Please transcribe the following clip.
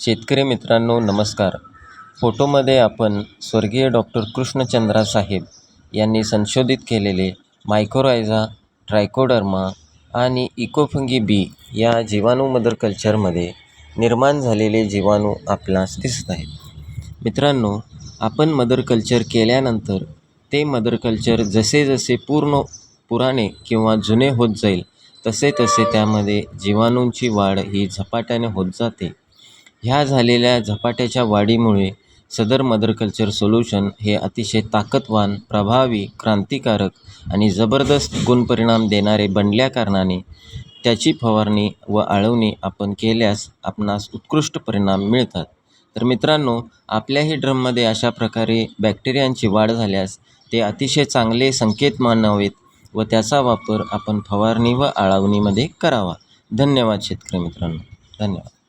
शेतकरी मित्रांनो नमस्कार. फोटोमध्ये आपण स्वर्गीय डॉक्टर कृष्णचंद्रा साहेब यांनी संशोधित केलेले मायकोरायझा ट्रायकोडर्मा आणि इकोफंगी बी या जीवाणू मदर कल्चरमध्ये निर्माण झालेले जीवाणू आपणास दिसत आहेत. मित्रांनो आपण मदर कल्चर केल्यानंतर ते मदर कल्चर जसे जसे पूर्ण पुराणे किंवा जुने होत जाईल तसे तसे त्यामध्ये जीवाणूंची वाढ ही झपाट्याने होत जाते. ह्या झालेल्या झपाट्याच्या वाढीमुळे सदर मदर कल्चर सोल्युशन हे अतिशय ताकदवान प्रभावी क्रांतिकारक आणि जबरदस्त गुणपरिणाम देणारे बनल्याकारणाने त्याची फवारणी व आळवणी आपण केल्यास आपणास उत्कृष्ट परिणाम मिळतात. तर मित्रांनो आपल्याही ड्रममध्ये अशा प्रकारे बॅक्टेरियांची वाढ झाल्यास ते अतिशय चांगले संकेत मानावेत व त्याचा वापर आपण फवारणी व आळवणीमध्ये करावा. धन्यवाद शेतकरी मित्रांनो. धन्यवाद.